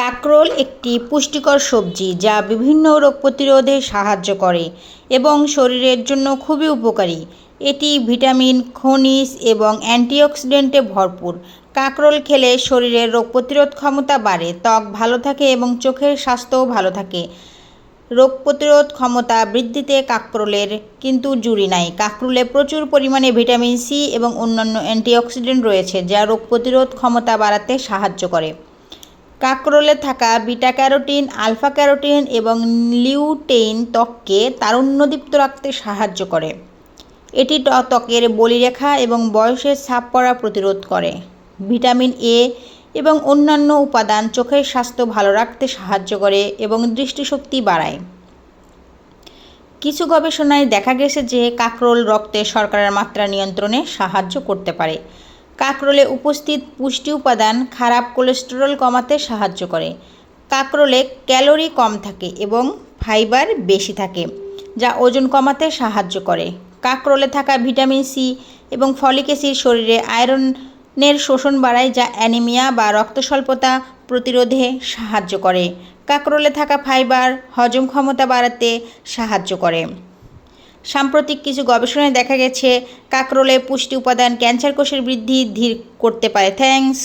কাঁকরোল একটি পুষ্টিকর সবজি যা বিভিন্ন রোগ প্রতিরোধে সাহায্য করে এবং শরীরের জন্য খুবই উপকারী। এটি ভিটামিন, খনিজ এবং অ্যান্টিঅক্সিডেন্টে ভরপুর। কাঁকরোল খেলে শরীরের রোগ প্রতিরোধ ক্ষমতা বাড়ে, ত্বক ভালো থাকে এবং চোখের স্বাস্থ্যও ভালো থাকে। রোগ প্রতিরোধ ক্ষমতা বৃদ্ধিতে কাঁকরোলের কিন্তু জুড়ি নাই। কাঁকরোলে প্রচুর পরিমাণে ভিটামিন সি এবং অন্যান্য অ্যান্টিঅক্সিডেন্ট রয়েছে, যা রোগ প্রতিরোধ ক্ষমতা বাড়াতে সাহায্য করে। কাঁকরোলে থাকা বিটা ক্যারোটিন, আলফা ক্যারোটিন এবং লিউটেইন ত্বককে তারুণ্যদীপ্ত রাখতে সাহায্য করে। এটি ত্ব- ত্বকের বলিরেখা এবং বয়সের ছাপ পড়া প্রতিরোধ করে। ভিটামিন এ এবং অন্যান্য উপাদান চোখের স্বাস্থ্য ভালো রাখতে সাহায্য করে এবং দৃষ্টিশক্তি বাড়ায়। কিছু গবেষণায় দেখা গেছে যে কাকরোল রক্তে শর্করার মাত্রা নিয়ন্ত্রণে সাহায্য করতে পারে। কাঁকরোলে উপস্থিত পুষ্টি উপাদান খারাপ কোলেস্টেরল কমাতে সাহায্য করে। কাঁকরোলে ক্যালোরি কম থাকে এবং ফাইবার বেশি থাকে, যা ওজন কমাতে সাহায্য করে। কাঁকরোলে থাকা ভিটামিন সি এবং ফলিক অ্যাসিড শরীরে আয়রনের শোষণ বাড়ায়, যা অ্যানিমিয়া বা রক্তস্বল্পতা প্রতিরোধে সাহায্য করে। কাঁকরোলে থাকা ফাইবার হজম ক্ষমতা বাড়াতে সাহায্য করে। সাম্প্রতিক কিছু গবেষণায় দেখা গেছে, কাঁকরোলে পুষ্টি উপাদান ক্যান্সার কোষের বৃদ্ধি ধীর করতে পারে। থ্যাঙ্কস